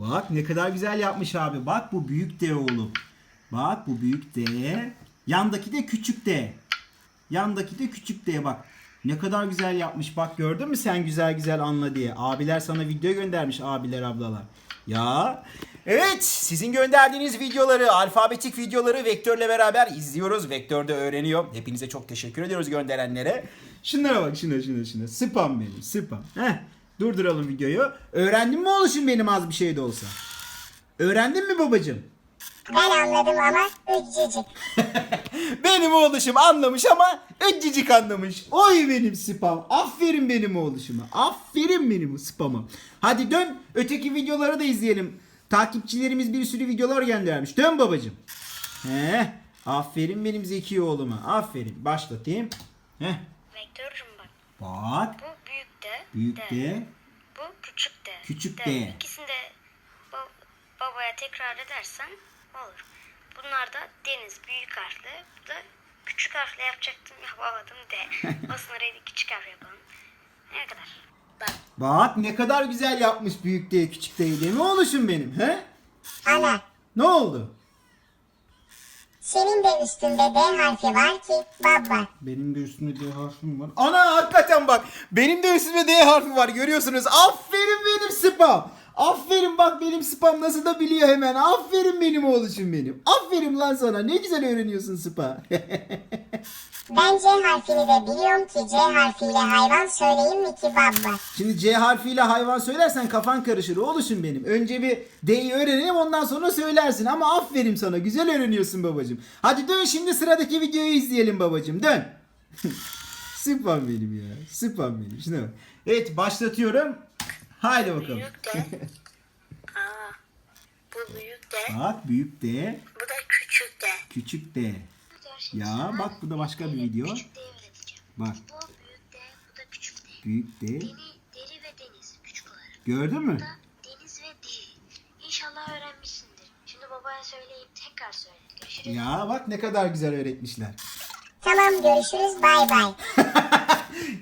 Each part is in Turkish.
Bak ne kadar güzel yapmış abi. Bak bu büyük D oğlum. Bak bu büyük D. Yandaki de küçük D. Yandaki de küçük D bak. Ne kadar güzel yapmış. Bak gördün mü sen güzel güzel anla diye. Abiler sana video göndermiş abiler ablalar. Ya. Evet sizin gönderdiğiniz videoları alfabetik videoları Vektör'le beraber izliyoruz. Vektör de öğreniyor. Hepinize çok teşekkür ediyoruz gönderenlere. Şunlara bak şuna şuna şuna. Spam benim spam. Heh. Durduralım videoyu. Öğrendin mi oluşum benim az bir şey de olsa? Öğrendin mi babacığım? Ben anladım ama ücücük. Benim oğluşum anlamış ama öncecik anlamış. Oy benim spam. Aferin benim oğluşuma. Aferin benim spam'a. Hadi dön öteki videoları da izleyelim. Takipçilerimiz bir sürü videolar göndermiş. Dön babacığım. He. Aferin benim zeki oğluma. Aferin. Başlatayım. Heh. Vektörcüm bak. Bak. Bu büyük de. D. Bu küçük de. Küçük de. D. İkisini de ba- babaya tekrar edersen olur. Bunlar da deniz büyük harfli. Bu da küçük harfle yapacaktım yapamadım de. Olsun orayı da küçük harf yapalım. Ne kadar? Bak. Bak ne kadar güzel yapmış büyük D küçük D değil mi oğluşum benim? He? Ana. Ne oldu? Senin de üstünde D harfi var ki baba. Benim de üstümde D harfim var. Ana hakikaten bak. Benim de üstümde D harfi var. Görüyorsunuz. Aferin benim spam. Aferin bak benim spam nasıl da biliyor hemen. Aferin benim oğluşum benim. Aferin lan sana. Ne güzel öğreniyorsun spa. Ben C harfini de biliyorum ki C harfiyle hayvan söyleyeyim mi ki baba. Şimdi C harfiyle hayvan söylersen kafan karışır oğluşum benim. Önce bir D'yi öğrenelim ondan sonra söylersin. Ama aferin sana. Güzel öğreniyorsun babacığım. Hadi dön şimdi sıradaki videoyu izleyelim babacığım. Dön. Spam benim ya. Spam benim. Şuna bak. Evet başlatıyorum. Haydi bakalım. Büyük de. Aa. Bu büyük de. Bak büyük D, Bu da küçük de. küçük D. Ya bak bu da başka bir video. Küçük de. Bak Bu büyük de. Bu da küçük de. büyük D. Deni, deri ve deniz küçük olarak. Gördün mü? da deniz ve değil. İnşallah öğrenmişsindir. Şimdi babaya söyleyeyim tekrar söyle. Görüşürüz. Ya bak ne kadar güzel öğretmişler. Tamam görüşürüz bay bay.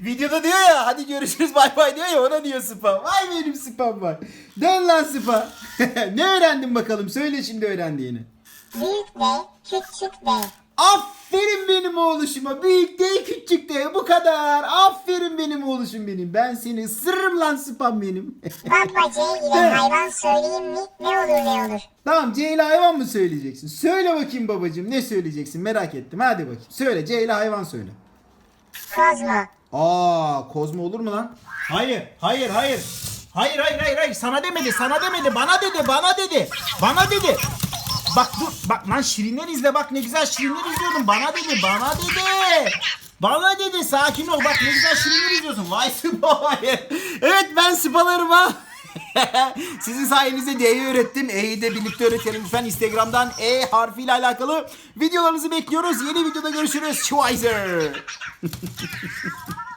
Videoda diyor ya hadi görüşürüz bay bay diyor ya ona diyor spam. Vay benim spam var. Dön lan spam. ne öğrendin bakalım söyle şimdi öğrendiğini. Büyük D, küçük D. Aferin benim oğluşuma. Büyük de küçük de bu kadar. Aferin benim oğluşum benim. Ben seni ısırırım lan spam benim. Baba C ile hayvan söyleyeyim mi? Ne olur ne olur. tamam C ile hayvan mı söyleyeceksin? Söyle bakayım babacığım ne söyleyeceksin merak ettim. Hadi bakayım. Söyle C ile hayvan söyle. Kozmo. Aa kozmo olur mu lan? Hayır hayır hayır. Hayır hayır hayır hayır sana demedi sana demedi bana dedi bana dedi bana dedi. Bak dur bak lan şirinler izle bak ne güzel şirinler izliyordum bana dedi bana dedi. Bana dedi sakin ol bak ne güzel şirinler izliyorsun. Vay hayır. Evet ben sıpalarıma sizin sayenizde D'yi öğrettim. E'yi de birlikte öğretelim lütfen. Instagram'dan E harfiyle alakalı videolarınızı bekliyoruz. Yeni videoda görüşürüz. Schweizer.